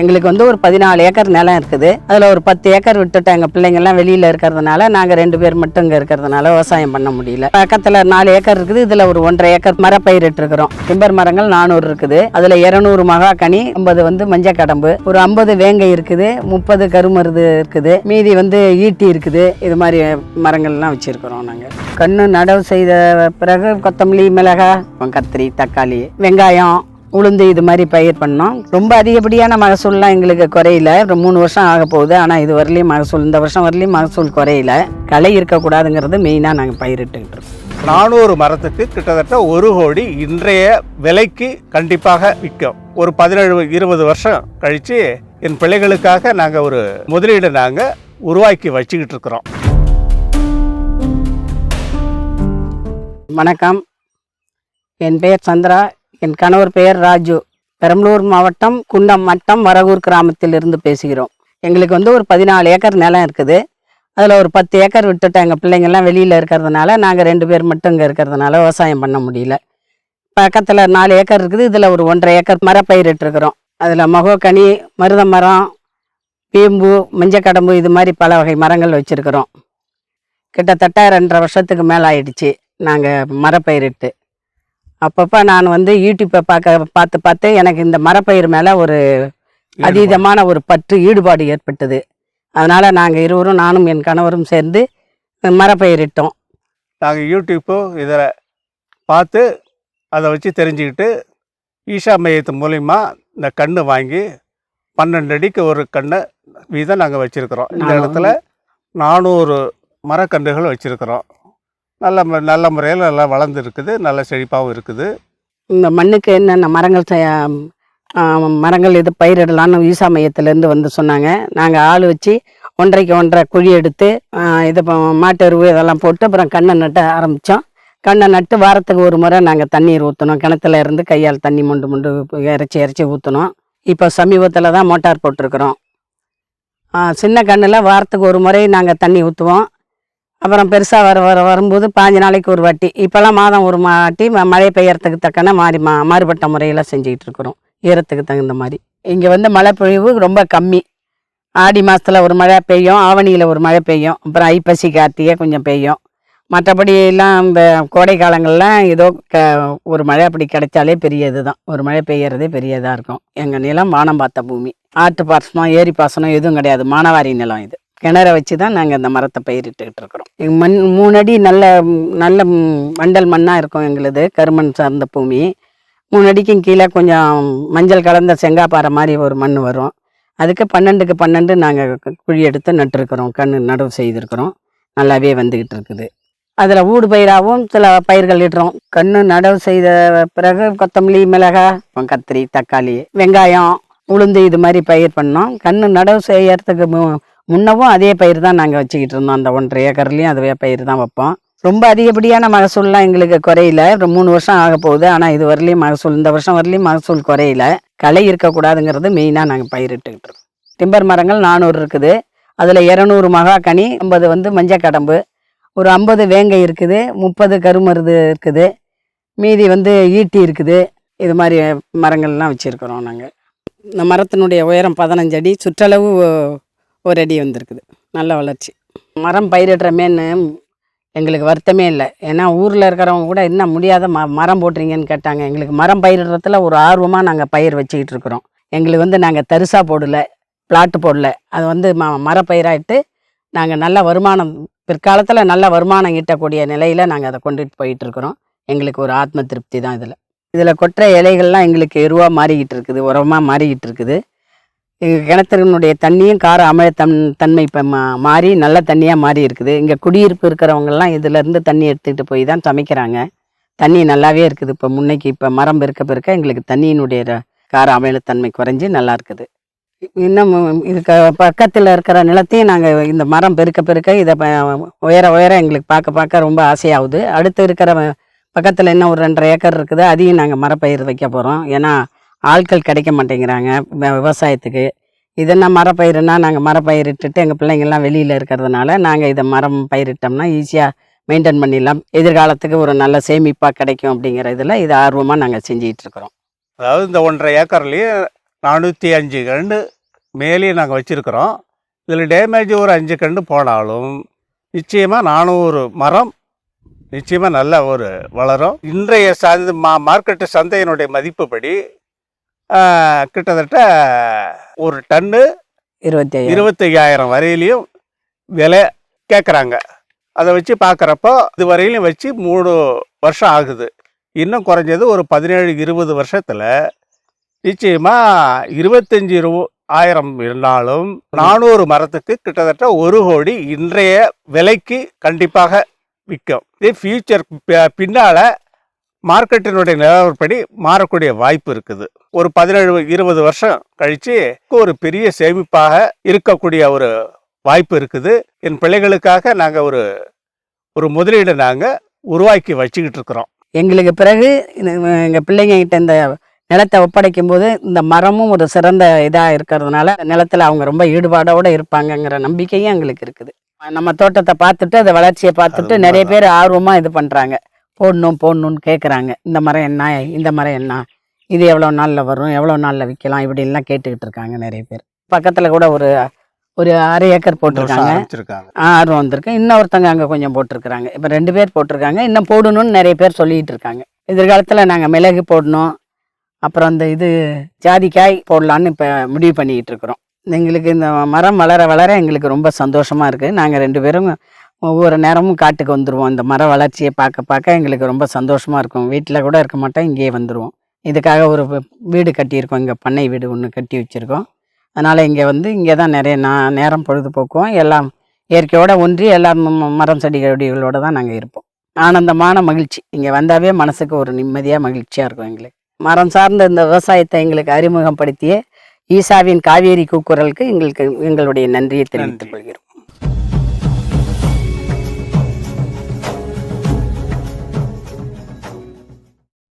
எங்களுக்கு வந்து ஒரு பதினாலு ஏக்கர் நிலம் இருக்குது. அதில் ஒரு பத்து ஏக்கர் விட்டுட்டு எங்கள் பிள்ளைங்கள்லாம் வெளியில் இருக்கிறதுனால நாங்கள் ரெண்டு பேர் மட்டும் இங்கே இருக்கிறதுனால விவசாயம் பண்ண முடியல. பக்கத்தில் நாலு ஏக்கர் இருக்குது. இதில் ஒரு ஒன்றரை ஏக்கர் மரப்பயிரிட்டு இருக்கிறோம். டிம்பர் மரங்கள் நானூறு இருக்குது. அதில் இரநூறு மகாக்கனி ஐம்பது வந்து மஞ்சள் கடம்பு ஒரு ஐம்பது வேங்கை இருக்குது முப்பது கருமருது இருக்குது. மீதி வந்து ஈட்டி இருக்குது. இது மாதிரி மரங்கள்லாம் வச்சுருக்கிறோம் நாங்கள் கண்ணு நடவு செய்த பிறகு கொத்தமல்லி மிளகாய் கத்திரி தக்காளி வெங்காயம் உளுந்து இது மாதிரி பயிர் பண்ணோம். ரொம்ப அதிகப்படியான மகசூல்லாம் எங்களுக்கு குறையல. ஒரு மூணு வருஷம் ஆக போகுது. ஆனால் இது வரலையும் மகசூல். இந்த வருஷம் வரலையும் மகசூல் குறையல. களை இருக்கக்கூடாதுங்கிறது மெயினாக நாங்கள் பயிரிட்டுக்கிட்டு இருக்கோம். நானூறு மரத்துக்கு கிட்டத்தட்ட ஒரு கோடி இன்றைய விலைக்கு கண்டிப்பாக விற்கும். ஒரு பதினேழு இருபது வருஷம் கழித்து என் பிள்ளைகளுக்காக நாங்கள் ஒரு முதலீடு நாங்கள் உருவாக்கி வச்சுக்கிட்டு இருக்கிறோம். வணக்கம். என் பெயர் சந்திரா. என் கணவர் பெயர் ராஜு. பெரம்பலூர் மாவட்டம் குண்டம் மட்டம் வரகூர் கிராமத்தில் இருந்து பேசுகிறோம். எங்களுக்கு வந்து ஒரு பதினாலு ஏக்கர் நிலம் இருக்குது. அதில் ஒரு பத்து ஏக்கர் விட்டுட்டோம் எங்கள் பிள்ளைங்கள்லாம் வெளியில் இருக்கிறதுனால நாங்கள் ரெண்டு பேர் மட்டும் இங்கே இருக்கிறதுனால விவசாயம் பண்ண முடியல. பக்கத்தில் நாலு ஏக்கர் இருக்குது. இதில் ஒரு ஒன்றரை ஏக்கர் மரப்பயிரிட்டுருக்குறோம் அதில் மகோக்கனி மருத மரம் பீம்பு மஞ்சக்கடம்பு இது மாதிரி பல வகை மரங்கள் வச்சுருக்குறோம். கிட்டத்தட்ட ரெண்டரை வருஷத்துக்கு மேலே ஆயிடுச்சு நாங்கள் மரப்பயிரிட்டு அப்பப்போ நான் வந்து யூடியூப்பை பார்க்க பார்த்து பார்த்து எனக்கு இந்த மரப்பயிர் மேலே ஒரு அதீதமான ஒரு பற்று ஈடுபாடு ஏற்பட்டது. அதனால் நாங்கள் இருவரும் நானும் என் கணவரும் சேர்ந்து மரப்பயிரிட்டோம் நாங்கள் யூடியூப்பு இதில் பார்த்து அதை வச்சு தெரிஞ்சுக்கிட்டு ஈஷா மையத்து மூலிமா இந்த கன்று வாங்கி பன்னெண்டு அடிக்கு ஒரு கண்ணை வீதம் நாங்கள் வச்சுருக்கிறோம். இந்த இடத்துல நானூறு மரக்கன்றுகள் வச்சுருக்கிறோம். நல்ல நல்ல முறையில் நல்லா வளர்ந்து இருக்குது நல்ல செழிப்பாகவும் இருக்குது. இந்த மண்ணுக்கு என்னென்ன மரங்கள் செய்ய மரங்கள் இது பயிரிடலான்னு ஈசா மையத்துலேருந்து வந்து சொன்னாங்க. நாங்கள் ஆள் வச்சு ஒன்றைக்கு ஒன்றரை குழி எடுத்து இதை இது மாட்டு எருவு இதெல்லாம் போட்டு அப்புறம் கண்ணை நட்ட ஆரம்பித்தோம் கண்ணை நட்டு வாரத்துக்கு ஒரு முறை நாங்கள் தண்ணீர் ஊற்றணும் கிணத்துல இருந்து கையால் தண்ணி மொண்டு மொண்டு இறைச்சி இறைச்சி ஊற்றணும் இப்போ சமீபத்தில் தான் மோட்டார் போட்டிருக்கிறோம். சின்ன கண்ணில் வாரத்துக்கு ஒரு முறை நாங்கள் தண்ணி ஊற்றுவோம் அப்புறம் பெருசாக வர வர வரும்போது பாஞ்சு நாளைக்கு ஒரு வாட்டி. இப்போல்லாம் மாதம் ஒரு வாட்டி ம- மழை பெய்யறதுக்கு தக்கன மாறி மா மாறுபட்ட முறையில் செஞ்சுக்கிட்டு இருக்கிறோம். ஈரத்துக்கு தகுந்த மாதிரி இங்கே வந்து மழை பொழிவு ரொம்ப கம்மி. ஆடி மாதத்தில் ஒரு மழை பெய்யும் ஆவணியில் ஒரு மழை பெய்யும். அப்புறம் ஐப்பசி கார்த்திகை கொஞ்சம் பெய்யும். மற்றபடி எல்லாம் இந்த கோடை காலங்கள்லாம் ஏதோ க ஒரு மழை அப்படி கிடைச்சாலே பெரிய இதுதான் ஒரு மழை பெய்யறதே பெரியதாக இருக்கும். எங்கள் நிலம் வானம் பார்த்த பூமி. ஆற்று பாசனம் ஏரி பாசனம் எதுவும் கிடையாது. மானவாரி நிலம் இது. கிணற வச்சு தான் நாங்கள் இந்த மரத்தை பயிரிட்டுக்கிட்டு இருக்கிறோம். மண் மூணு அடி நல்ல நல்ல வண்டல் மண்ணாக இருக்கும் எங்களுது கருமண் சார்ந்த பூமி. மூணு அடிக்கும் கீழே கொஞ்சம் மஞ்சள் கலந்த செங்காப்பாறை மாதிரி ஒரு மண் வரும். அதுக்கு பன்னெண்டுக்கு பன்னெண்டு நாங்கள் குழி எடுத்து நட்டுருக்குறோம் கண் நடவு செய்திருக்கிறோம். நல்லாவே வந்துக்கிட்டு இருக்குது. அதில் ஊடு பயிராகவும் சில பயிர்கள் இடுறோம். கன்று நடவு செய்த பிறகு கொத்தமல்லி மிளகாய் கத்திரி தக்காளி வெங்காயம் உளுந்து இது மாதிரி பயிர் பண்ணோம். கன்று நடவு செய்யறதுக்கு முன்னவும் அதே பயிர் தான் நாங்கள் வச்சுக்கிட்டு இருந்தோம். அந்த ஒன்றரை ஏக்கர்லேயும் அதுவே பயிர் தான் வைப்போம். ரொம்ப அதிகப்படியான மகசூல்லாம் எங்களுக்கு குறையில. மூணு வருஷம் ஆக போகுது. ஆனால் இது வரலையும் மகசூல் இந்த வருஷம் வரலையும் மகசூல் குறையில. களை இருக்கக்கூடாதுங்கிறது மெயினாக நாங்கள் பயிரிட்டுக்கிட்டு இருக்கோம். டிம்பர் மரங்கள் நானூறு இருக்குது. அதில் இரநூறு மகாக்கனி ஐம்பது வந்து மஞ்சள் கடம்பு ஒரு ஐம்பது வேங்கை இருக்குது முப்பது கருமருது இருக்குது. மீதி வந்து ஈட்டி இருக்குது. இது மாதிரி மரங்கள்லாம் வச்சுருக்குறோம் நாங்கள் இந்த மரத்தினுடைய உயரம் பதினஞ்சு அடி. சுற்றளவு ஒரு அடி வந்திருக்குது. நல்ல வளர்ச்சி. மரம் பயிரிடுறமேன்னு எங்களுக்கு வருத்தமே இல்லை. ஏன்னா ஊரில் இருக்கிறவங்க கூட என்ன முடியாத ம மரம் போட்டுறீங்கன்னு கேட்டாங்க. எங்களுக்கு மரம் பயிரிடுறதுல ஒரு ஆர்வமாக நாங்கள் பயிர் வச்சுக்கிட்டு இருக்கிறோம். எங்களுக்கு வந்து நாங்கள் தரிசாக போடல பிளாட்டு போடல. அது வந்து ம மரப்பயிராயிட்டு நாங்கள் நல்ல வருமானம் பிற்காலத்தில் நல்ல வருமானம் ஈட்டக்கூடிய நிலையில் நாங்கள் அதை கொண்டுட்டு போயிட்டு இருக்கிறோம். எங்களுக்கு ஒரு ஆத்ம திருப்தி தான் இதில். இதில் கொற்ற இலைகள்லாம் எங்களுக்கு எருவாக மாறிக்கிட்டு இருக்குது உரமாக மாறிக்கிட்டு இருக்குது. எங்கள் கிணத்தினுடைய தண்ணியும் கார அமில தன் தன்மை இப்போ மா மாறி நல்ல தண்ணியாக மாறி இருக்குது. இங்கே குடியிருப்பு இருக்கிறவங்கெல்லாம் இதிலேருந்து தண்ணி எடுத்துக்கிட்டு போய் தான் சமைக்கிறாங்க. தண்ணி நல்லாவே இருக்குது. இப்போ முன்னைக்கு இப்போ மரம் பெருக்க பெருக்க எங்களுக்கு தண்ணியினுடைய கார அமிலத்தன்மை குறைஞ்சி நல்லா இருக்குது. இன்னும் இதுக்கு பக்கத்தில் இருக்கிற நிலத்தையும் நாங்கள் இந்த மரம் பெருக்க பெருக்க இதை உயர உயர எங்களுக்கு பார்க்க பார்க்க ரொம்ப ஆசையாகுது. அடுத்து இருக்கிற பக்கத்தில் இன்னும் ஒரு ரெண்டரை ஏக்கர் இருக்குது. அதையும் நாங்கள் மரப்பயிர் வைக்க போகிறோம் ஏன்னா ஆட்கள் கிடைக்க மாட்டேங்கிறாங்க. விவசாயத்துக்கு. இதெல்லாம் மரப்பயிருன்னா நாங்கள் மரப்பயிரிட்டுட்டு எங்கள் பிள்ளைங்கள்லாம் வெளியில் இருக்கிறதுனால நாங்கள் இதை மரம் பயிரிட்டோம்னா ஈஸியாக மெயின்டைன் பண்ணிடலாம். எதிர்காலத்துக்கு ஒரு நல்ல சேமிப்பாக கிடைக்கும் அப்படிங்கிற இதில் இதை ஆர்வமாக நாங்கள் செஞ்சிகிட்டு இருக்கிறோம். அதாவது இந்த ஒன்றரை ஏக்கர்லேயே நானூற்றி அஞ்சு கண்டு மேலேயும் நாங்கள் வச்சுருக்கிறோம். இதில் டேமேஜ் ஒரு அஞ்சு கண்டு போனாலும் நிச்சயமாக நானூறு மரம் நிச்சயமாக நல்ல ஒரு வளரும். இன்றைய சந்தை மா மார்க்கெட்டு சந்தையினுடைய மதிப்புப்படி கிட்டத்தட்ட ஒரு டன்னு இருபத்தி இருபத்தையாயிரம் வரையிலையும் விலை கேட்குறாங்க அதை வச்சு பார்க்குறப்போ இது வரையிலும் வச்சு மூணு வருஷம் ஆகுது. இன்னும் குறைஞ்சது ஒரு பதினேழு இருபது வருஷத்தில் நிச்சயமாக இருபத்தஞ்சி ரூ ஆயிரம் இருந்தாலும் நானூறு மரத்துக்கு கிட்டத்தட்ட ஒரு கோடி இன்றைய விலைக்கு கண்டிப்பாக விற்கும். இதே ஃபியூச்சர் பின்னால் மார்க்கெட்டினுடைய நிலவரப்படி மாறக்கூடிய வாய்ப்பு இருக்குது. ஒரு பதினேழு இருபது வருஷம் கழித்து ஒரு பெரிய சேமிப்பாக இருக்கக்கூடிய ஒரு வாய்ப்பு இருக்குது. என் பிள்ளைகளுக்காக நாங்கள் ஒரு ஒரு முதலீடு நாங்கள் உருவாக்கி வச்சுக்கிட்டு இருக்கிறோம். எங்களுக்கு பிறகு இந்த- எங்க பிள்ளைங்க கிட்ட இந்த நிலத்தை ஒப்படைக்கும் போது இந்த மரமும் ஒரு சிறந்த இதா இருக்கிறதுனால நிலத்துல அவங்க ரொம்ப ஈடுபாடோட இருப்பாங்கங்கிற நம்பிக்கையும் எங்களுக்கு இருக்குது. நம்ம தோட்டத்தை பார்த்துட்டு அந்த வளர்ச்சியை பார்த்துட்டு அது நிறைய பேர் ஆர்வமா இது பண்றாங்க. போடணும் போடணும்னு கேட்குறாங்க இந்த மரம் என்ன? இந்த மரம் என்ன? இது எவ்வளோ நாளில் வரும் எவ்வளோ நாளில் விற்கலாம் இப்படின்லாம் கேட்டுக்கிட்டு இருக்காங்க நிறைய பேர். பக்கத்தில் கூட ஒரு ஒரு அரை ஏக்கர் போட்டிருக்காங்க. ஆர்வம் வந்திருக்கு. இன்னொருத்தங்க அங்கே கொஞ்சம் போட்டிருக்கிறாங்க. இப்போ ரெண்டு பேர் போட்டிருக்காங்க. இன்னும் போடணும்னு நிறைய பேர் சொல்லிட்டு இருக்காங்க. எதிர்காலத்தில் நாங்கள் மிளகு போடணும் அப்புறம் அந்த இது ஜாதிக்காய் போடலான்னு இப்போ முடிவு பண்ணிக்கிட்டு இருக்கிறோம். எங்களுக்கு இந்த மரம் வளர வளர எங்களுக்கு ரொம்ப சந்தோஷமாக இருக்குது நாங்கள் ரெண்டு பேரும் ஒவ்வொரு நேரமும் காட்டுக்கு வந்துடுவோம் இந்த மர வளர்ச்சியை பார்க்க பார்க்க எங்களுக்கு ரொம்ப சந்தோஷமாக இருக்கும். வீட்டில் கூட இருக்க மாட்டோம் இங்கேயே வந்துடுவோம் இதுக்காக ஒரு வீடு கட்டியிருக்கோம். இங்கே பண்ணை வீடு ஒன்று கட்டி வச்சுருக்கோம். அதனால் இங்கே வந்து இங்கே தான் நிறைய நான் நேரம் பொழுதுபோக்குவோம் எல்லாம் இயற்கையோட ஒன்றி எல்லா ம- ம- மரம் செடி கொடிகளோட தான் நாங்கள் இருப்போம். ஆனந்தமான மகிழ்ச்சி. இங்கே வந்தாவே மனசுக்கு ஒரு நிம்மதியாக மகிழ்ச்சியாக இருக்கும் எங்களுக்கு. மரம் சார்ந்த இந்த விவசாயத்தை எங்களுக்கு அறிமுகப்படுத்திய ஈசாவின் காவேரி கூக்குரலுக்கு எங்களுக்கு எங்களுடைய நன்றியை தெரிவித்துக். கொள்கிறோம்.